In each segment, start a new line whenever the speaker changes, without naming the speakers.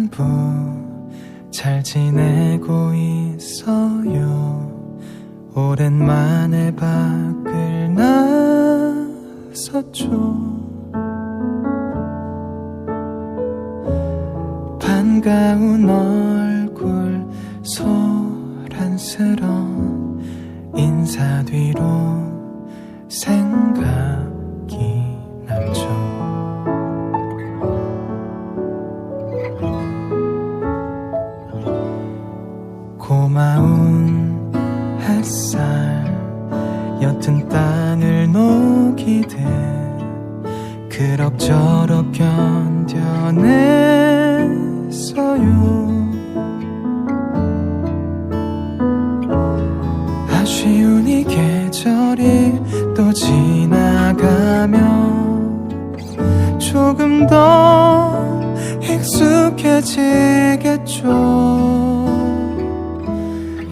전부 잘 지내고 있어요. 오랜만에 밖을 나섰죠. 반가운 얼굴 소란스런 인사 뒤로 생각 고마운 햇살 옅은 땅을 녹이듯 그럭저럭 견뎌냈어요. 아쉬운 이 계절이 또 지나가면 조금 더 익숙해지겠죠.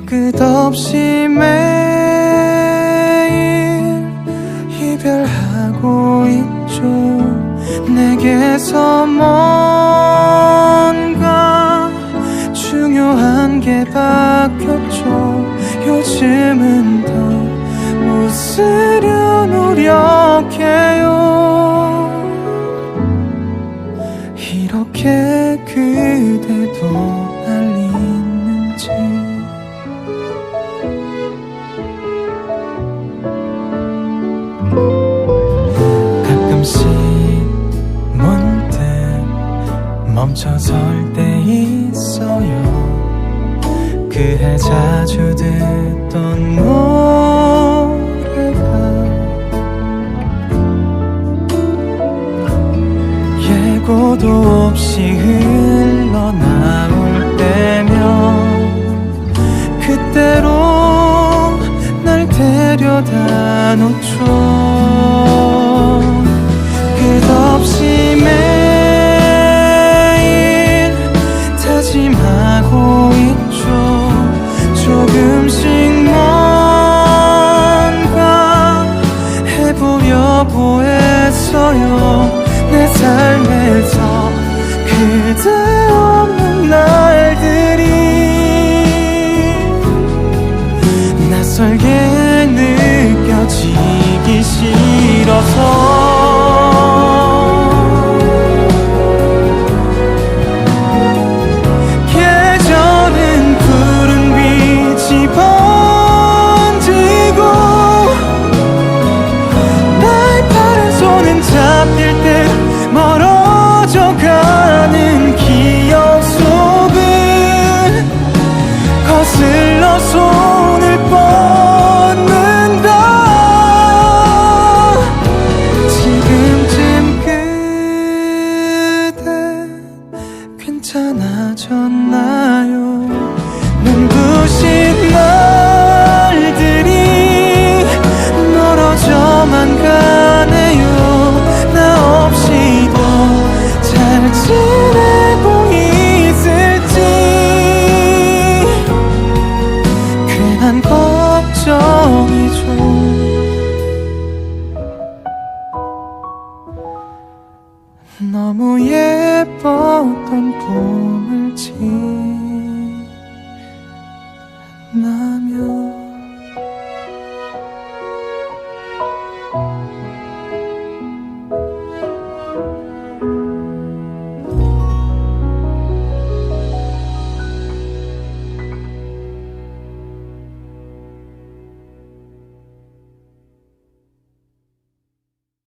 끝없이 매일 이별하고 있죠. 내게서 뭔가 중요한 게 바뀌었죠. 요즘은 더 웃으려 노력 멈춰설 때 있어요. 그 해 자주 듣던 노래가 예고도 없이 흘러나올 때면 그때로 날 데려다 놓죠 보려고 했어요. 내 삶에서 그대 퍼져가는 기억 속을 거슬러 손을 뻗는다. 지금쯤 그대 괜찮아졌나?